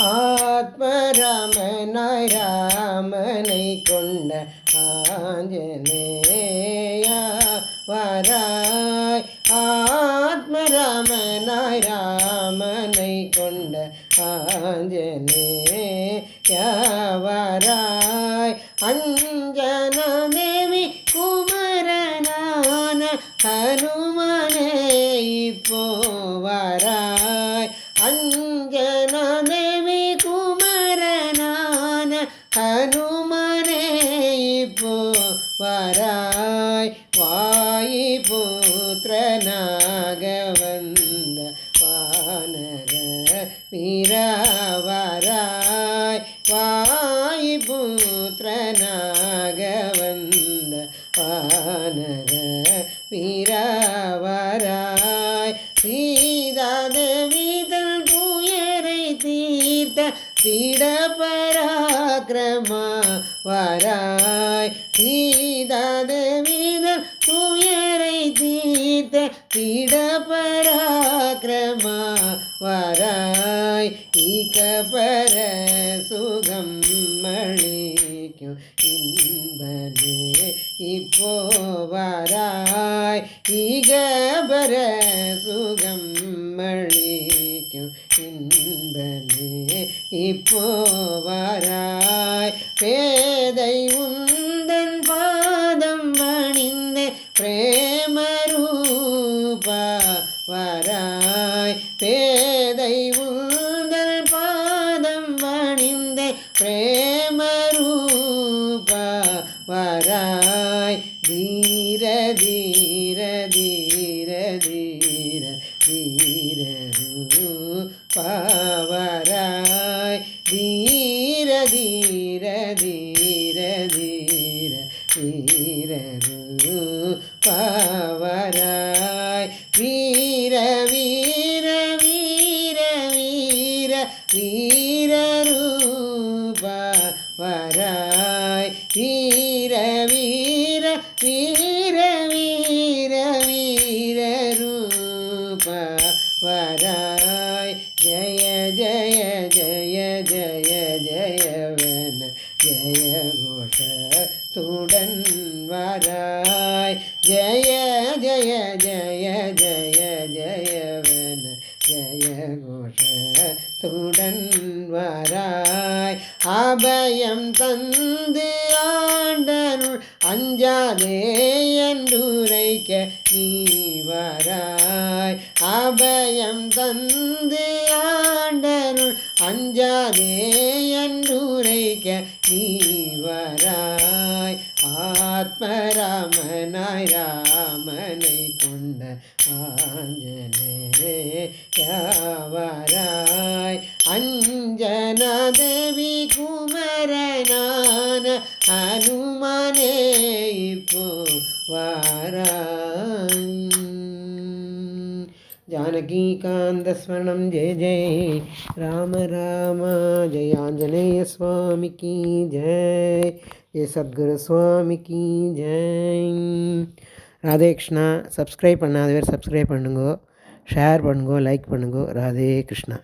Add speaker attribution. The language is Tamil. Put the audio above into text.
Speaker 1: ஆத்மராமனாய் ராமனை கொண்ட ஆஞ்சனேயா வராய். ஆத்மராமனாய் ராமனை கொண்ட ஆஞ்சனேயா வராய். அஞ்சனமேவி குமரனான ஹனுமனே இப்போ வராய். அஞ்சனதேவி வராய். வாயி புத்திரனாக வந்த வானர வீரவராய் வாயி புத்திரனாக வந்த வானர வீரவராய் சீதாதேவிதன் പീഡപരാക്രമ വരായ്. സീതാദേവിന തുയരെ തീത്ത പീഡപരാക്രമ വരായ്. ഈ കപര സുഖം മണിക്കും ഇൻപനേ ഇപ്പോ വരായ്. ഈ ഗപര സുഖം മണിക്കും பர இப்போ வராய். பேதை உந்தன் பாதம் வணிந்த பிரேமரூபா வராய். பேதை உந்தன் பாதம் வணிந்த பிரேமரூபா வராய். தீர தீர தீர பாவராய். வீர வீர வீர வீர வீர வீர வீர வீர வீர வீர ரூபா ஜய ஜய ஜய ஜய. துடன் வராய். ஜய ஜய ஜய ஜய ஜயவன ஜய கோஷ துடன் வராய். அபயம் தந்து ஆண்டருள் அஞ்சாதே என்றுரைக்க நீ வராய். அபயம் தந்து ஆண்டருள் அஞ்சாதே என்றுரைக்க நீ வராய். ஆத்மராமனாய் ராமனை கொண்ட ஆஞ்சனேயவராய் அஞ்சனதேவி குமரனான ஹனுமனே இப்போ வாராய் जानकीकान्तस्मरणं जय जय राम राम जय आञ्जनेय स्वामी की जय ஏ சத்குரு சுவாமிக்கு ஜெய். ராதே கிருஷ்ணா. சப்ஸ்கிரைப் பண்ணாதவர் சப்ஸ்கிரைப் பண்ணுங்கோ. ஷேர் பண்ணுங்கோ. லைக் பண்ணுங்கோ. ராதே கிருஷ்ணா.